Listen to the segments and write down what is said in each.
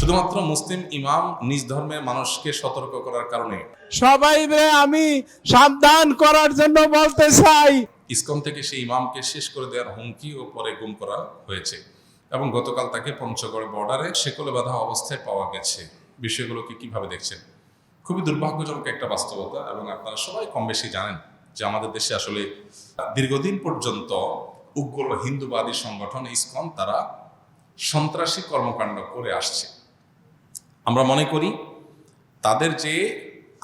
শুধুমাত্র মুসলিম ইমাম নিজ ধর্মের মানুষকে সতর্ক করার কারণে। সবাই আমি সাবধান করার জন্য বলতে চাই। ইসকন থেকে সেই ইমামকে শেষ করে দেওয়ার হুমকি ও পরে গুম করা হয়েছে এবং গতকাল তাকে পঞ্চগড় বর্ডারে শেকলে বাঁধা অবস্থায় পাওয়া গেছে। বিষয়গুলোকে কীভাবে দেখছেন? খুবই দুর্ভাগ্যজনক একটা বাস্তবতা এবং আপনারা সবাই কম বেশি জানেন যে আমাদের দেশে আসলে দীর্ঘদিন পর্যন্ত উগ্র হিন্দুবাদী সংগঠন ইসকন তারা সন্ত্রাসী কর্মকাণ্ড করে আসছে। আমরা মনে করি তাদের যে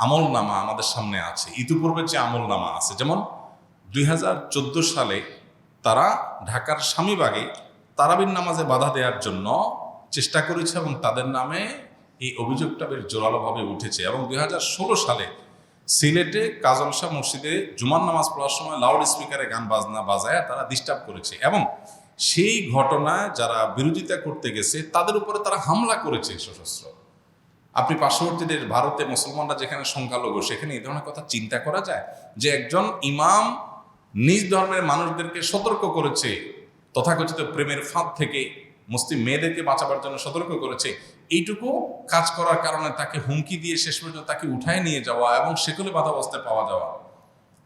আমল নামা আমাদের সামনে আছে ইতিপূর্বে যে আমল নামা আছে, যেমন দুই হাজার চোদ্দ সালে তারা ঢাকার স্বামীবাগে তারাবির নামাজে বাধা দেওয়ার জন্য চেষ্টা করেছে এবং তাদের নামে এই অভিযোগটা বেশ জোরালোভাবে উঠেছে এবং দুই হাজার ষোলো সালে সিলেটে কাজল শাহ মসজিদে জুমার নামাজ পড়ার সময় লাউড স্পিকারে গান বাজনা বাজায় তারা ডিস্টার্ব করেছে এবং সেই ঘটনায় যারা বিরোধিতা করতে গেছে, তাদের উপরে তারা হামলা করেছে সশস্ত্র। আপনি পার্শ্ববর্তী দেশ ভারতে মুসলমানরা যেখানে সংখ্যালঘু, সেখানে এই ধরনের কথা চিন্তা করা যায়? যে একজন ইমাম নিজ ধর্মের মানুষদেরকে সতর্ক করেছে, তথাকথিত প্রেমের ফাঁদ থেকে মুসলিম মেয়েদেরকে বাঁচাবার জন্য সতর্ক করেছে, এইটুকু কাজ করার কারণে তাকে হুমকি দিয়ে শেষ পর্যন্ত তাকে উঠায় নিয়ে যাওয়া এবং সেগুলো বাধা অবস্থায় পাওয়া যাওয়া।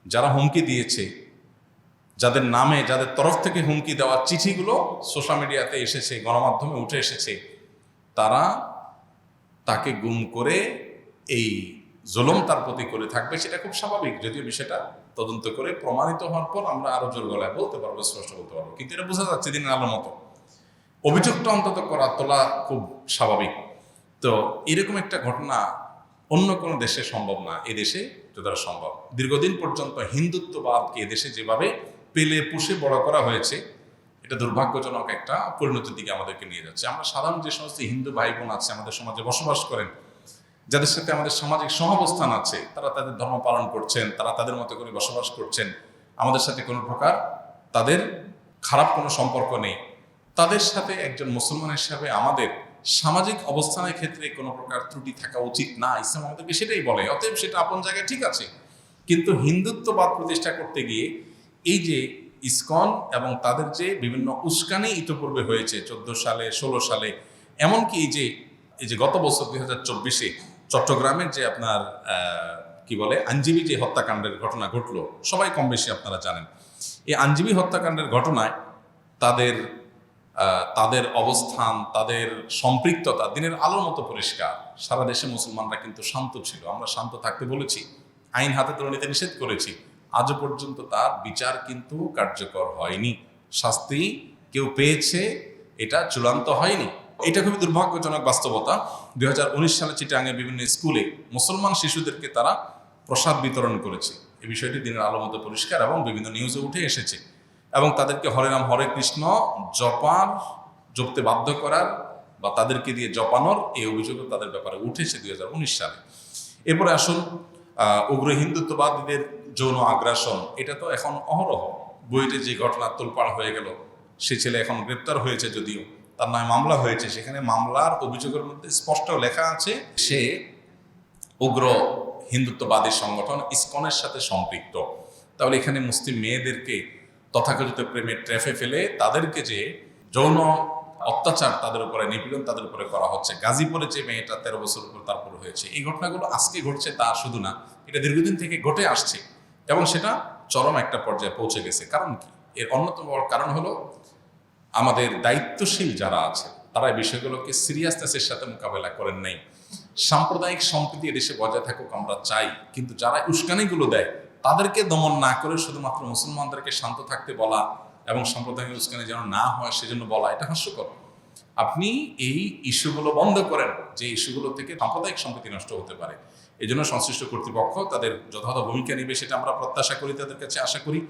যারা হুমকি দিয়েছে, যাদের নামে, যাদের তরফ থেকে হুমকি দেওয়া চিঠিগুলো সোশ্যাল মিডিয়াতে এসেছে, গণমাধ্যমে উঠে এসেছে, তারা তাকে গুম করে এই জুলুম তার প্রতি করে থাকবে সেটা খুব স্বাভাবিক, যদিও বিষয়টা তদন্ত করে প্রমাণিত হওয়ার পর আমরা আরও জোর গলায় বলতে পারব, স্পষ্ট বলতে পারব। কিন্তু এটা বোঝা যাচ্ছে দিনের আলোর মতো। অভিযোগটা অন্তত করা, তোলা খুব স্বাভাবিক। তো এরকম একটা ঘটনা অন্য কোনো দেশে সম্ভব না, এ দেশে যতটা সম্ভব। দীর্ঘদিন পর্যন্ত হিন্দুত্ববাদকে এদেশে যেভাবে পেলে, পুষে বড় করা হয়েছে এটা দুর্ভাগ্যজনক একটা পরিণতির দিকে আমাদেরকে নিয়ে যাচ্ছে। আমরা সাধারণ যে সমস্ত হিন্দু ভাই বোন আছে, আমাদের সমাজে বসবাস করেন, যাদের সাথে আমাদের সামাজিক সহাবস্থান আছে, তারা তাদের ধর্ম পালন করছেন, তারা তাদের মতো করে বসবাস করছেন, আমাদের সাথে কোনো প্রকার তাদের খারাপ কোনো সম্পর্ক নেই। তাদের সাথে একজন মুসলমান হিসাবে আমাদের সামাজিক অবস্থানের ক্ষেত্রে কোনো প্রকার ত্রুটি থাকা উচিত না। ইসলাম আমাদেরকে সেটাই বলে, অতএব সেটা আপন জায়গায় ঠিক আছে। কিন্তু হিন্দুত্ববাদ প্রতিষ্ঠা করতে গিয়ে এই যে ইসকন এবং তাদের যে বিভিন্ন উস্কানি ইতোপূর্বে হয়েছে চোদ্দ সালে, ষোলো সালে, এমনকি এই যে এই যে গত বছর দুই হাজার চব্বিশে চট্টগ্রামের যে আপনার কি বলে আইনজীবী যে হত্যাকাণ্ডের ঘটনা ঘটলো, সবাই কম বেশি আপনারা জানেন। এই আইনজীবী হত্যাকাণ্ডের ঘটনায় তাদের তাদের অবস্থান, তাদের সম্পৃক্ততা দিনের আলোর মতো পরিষ্কার। সারা দেশে মুসলমানরা কিন্তু শান্ত ছিল। আমরা শান্ত থাকতে বলেছি। আইন হাতে তুলে নিতে নিষেধ করেছি। আজও পর্যন্ত তার বিচার কিন্তু কার্যকর হয়নি। শাস্তি কেউ পেয়েছে, এটা চূড়ান্ত হয়নি। এটা খুবই দুর্ভাগ্যজনক বাস্তবতা। দু হাজার উনিশ সালে চিটাঙে বিভিন্ন স্কুলে মুসলমান শিশুদেরকে তারা প্রসাদ বিতরণ করেছে। এই বিষয়টি দিনের আলো মতো পরিষ্কার এবং বিভিন্ন নিউজে উঠে এসেছে। এবং তাদেরকে হরে রাম, হরে কৃষ্ণ জপার জপতে বাধ্য করার বা তাদেরকে দিয়ে জপানোর এই অভিযোগও তাদের ব্যাপারে উঠেছে দুই হাজার উনিশ সালে। এরপরে আসুন উগ্র হিন্দুত্ববাদীদের যৌন আগ্রাসন, এটা তো এখন অহরহ। বইতে যে ঘটনা তোলপাড় হয়ে গেল, সে ছেলে এখন গ্রেপ্তার হয়েছে যদিও, তার নামে মামলা হয়েছে। সেখানে মামলার অভিযোগের মধ্যে স্পষ্ট লেখা আছে, সে উগ্র হিন্দুত্ববাদী সংগঠন ইসকনের সাথে সম্পৃক্ত। তাহলে এখানে মুসলিম মেয়েদেরকে তথাকথিত প্রেমের ট্র্যাফে ফেলে তাদেরকে যে যৌন অত্যাচার তাদের উপরে, নিপীড়ন তাদের উপরে করা হচ্ছে। গাজীপুরে যে মেয়েটা তেরো বছর উপর তারপর হয়েছে। এই ঘটনাগুলো আজকে ঘটছে তা শুধু না, এটা দীর্ঘদিন থেকে ঘটে আসছে। এবং সেটা চরম একটা পর্যায়ে পৌঁছে গেছে। কারণ কি? এর অন্যতম কারণ হলো আমাদের দায়িত্বশীল যারা আছে, তারা এই বিষয়গুলোকে সিরিয়াসনেসের সাথে মোকাবেলা করেন নাই। সাম্প্রদায়িক সম্প্রীতি এদেশে বজায় থাকুক আমরা চাই, কিন্তু যারা উস্কানিগুলো দেয়, তাদেরকে দমন না করে শুধুমাত্র মুসলমানদেরকে শান্ত থাকতে বলা এবং সাম্প্রদায়িক উস্কানি যেন না হয় সেজন্য বলা, এটা হাস্যকর। আপনি এই ইস্যুগুলো বন্ধ করেন, যে ইস্যুগুলো থেকে সাম্প্রদায়িক সম্প্রীতি নষ্ট হতে পারে। এই জন্য সংশ্লিষ্ট কর্তৃপক্ষ তাদের যথাযথ ভূমিকা নেবে সেটা আমরা প্রত্যাশা করি, তাদের কাছে আশা করি।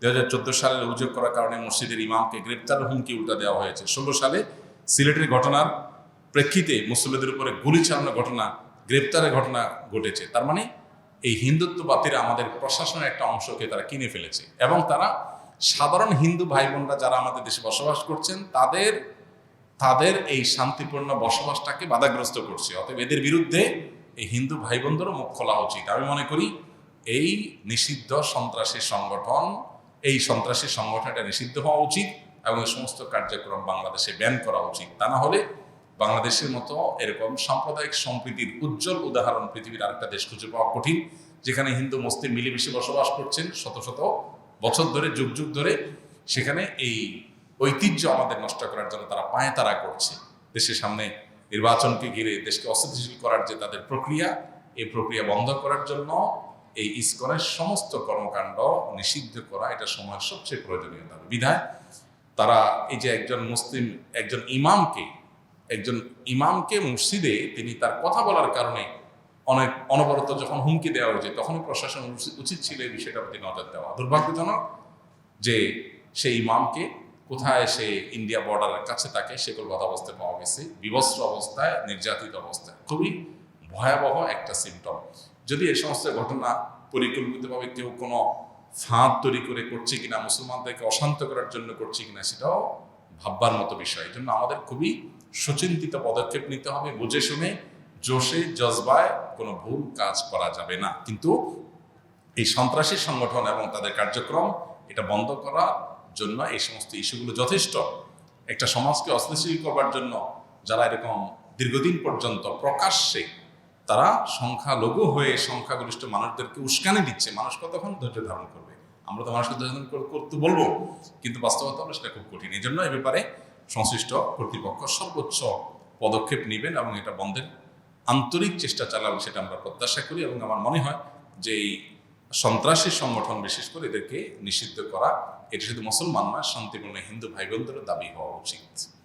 দু হাজার চোদ্দ সালের অভিযোগ করার কারণে মসজিদের ইমামকে গ্রেপ্তার হুমকি উল্টা দেওয়া হয়েছে। ষোলো সালে সিলেটের ঘটনার প্রেক্ষিতে মুসল্লিদের উপরে গুলি চালানোর ঘটনা, গ্রেপ্তারের ঘটনা ঘটেছে। তার মানে এই হিন্দুত্ববাদীরা আমাদের প্রশাসনের একটা অংশকে তারা কিনে ফেলেছে এবং তারা সাধারণ হিন্দু ভাই বোনরা যারা আমাদের দেশে বসবাস করছেন, তাদের তাদের এই শান্তিপূর্ণ বসবাসটাকে বাধাগ্রস্ত করছে। অতএব এদের বিরুদ্ধে এই হিন্দু ভাই বোনদেরও মুখ খোলা উচিত। আমি মনে করি এই নিষিদ্ধ সন্ত্রাসী সংগঠন, এই সন্ত্রাসী সংগঠনটা নিষিদ্ধ হওয়া উচিত এবং এই সমস্ত কার্যক্রম বাংলাদেশে ব্যান করা উচিত। তা না হলে বাংলাদেশের মতো এরকম সাম্প্রদায়িক সম্প্রীতির উজ্জ্বল উদাহরণ পৃথিবীর আরেকটা দেশ খুঁজে পাওয়া কঠিন, যেখানে হিন্দু, মুসলিম মিলেমিশে বসবাস করছেন শত শত বছর ধরে, যুগ যুগ ধরে। সেখানে এই ঐতিহ্য আমাদের নষ্ট করার জন্য তারা পায়ে তারা করছে। দেশের সামনে নির্বাচনকে ঘিরে দেশকে অস্থিতিশীল করার যে তাদের প্রক্রিয়া, এই প্রক্রিয়া বন্ধ করার জন্য এই ইস্কনের সমস্ত কর্মকাণ্ড নিষিদ্ধ করা এটা সময়ের সবচেয়ে প্রয়োজনীয় দাবি বিধায়। তারা এই যে একজন মুসলিম, একজন ইমামকে একজন ইমামকে মসজিদে তিনি তার কথা বলার কারণে অনেক অনবরত যখন হুমকি দেওয়া হয়েছে, তখনই প্রশাসন উচিত- উচিত ছিল এই বিষয়টার প্রতি নজর দেওয়া। দুর্ভাগ্যজনক যে সেই ইমামকে কোথায় সে ইন্ডিয়া বর্ডারের কাছে তাকে সে কলকাতা অবস্থায় পাওয়া গেছে বিবস্ত্র অবস্থায়, নির্যাতিত অবস্থায়। খুবই ভয়াবহ একটা সিমটম যদি এই সমস্ত ঘটনা পরিকল্পিতভাবে কেউ কোনো ফাঁদ তৈরি করে করছে কিনা, মুসলমানদেরকে অশান্ত করার জন্য করছে কিনা, সেটাও ভাববার মতো বিষয়। এই জন্য আমাদের খুবই সুচিন্তিত পদক্ষেপ নিতে হবে। বুঝে শুনে, জোশে, জজবায় কোনো ভুল কাজ করা যাবে না। কিন্তু এই সন্ত্রাসী সংগঠন এবং তাদের কার্যক্রম, এটা বন্ধ করার জন্য এই সমস্ত ইস্যুগুলো যথেষ্ট। একটা সমাজকে অস্থিতিশীল করবার জন্য যারা এরকম দীর্ঘদিন পর্যন্ত প্রকাশ্যে তারা সংখ্যালঘু হয়ে সংখ্যাগরিষ্ঠ মানুষদেরকে উস্কানি দিচ্ছে, মানুষ কতক্ষণ ধৈর্য ধারণ করবে? আমরা তো মানুষকে ধৈর্য করতে বলব, কিন্তু বাস্তবতা হলো সেটা খুব কঠিন। এই জন্য এ ব্যাপারে সংশ্লিষ্ট কর্তৃপক্ষ সর্বোচ্চ পদক্ষেপ নেবেন এবং এটা বন্ধের আন্তরিক চেষ্টা চালাবেন, সেটা আমরা প্রত্যাশা করি এবং আমার মনে হয় যে এই সন্ত্রাসী সংগঠন বিশেষ করে এদেরকে নিষিদ্ধ করা, এটি শুধু মুসলমান না শান্তিপূর্ণ হিন্দু ভাই বোনদেরও দাবি হওয়া উচিত।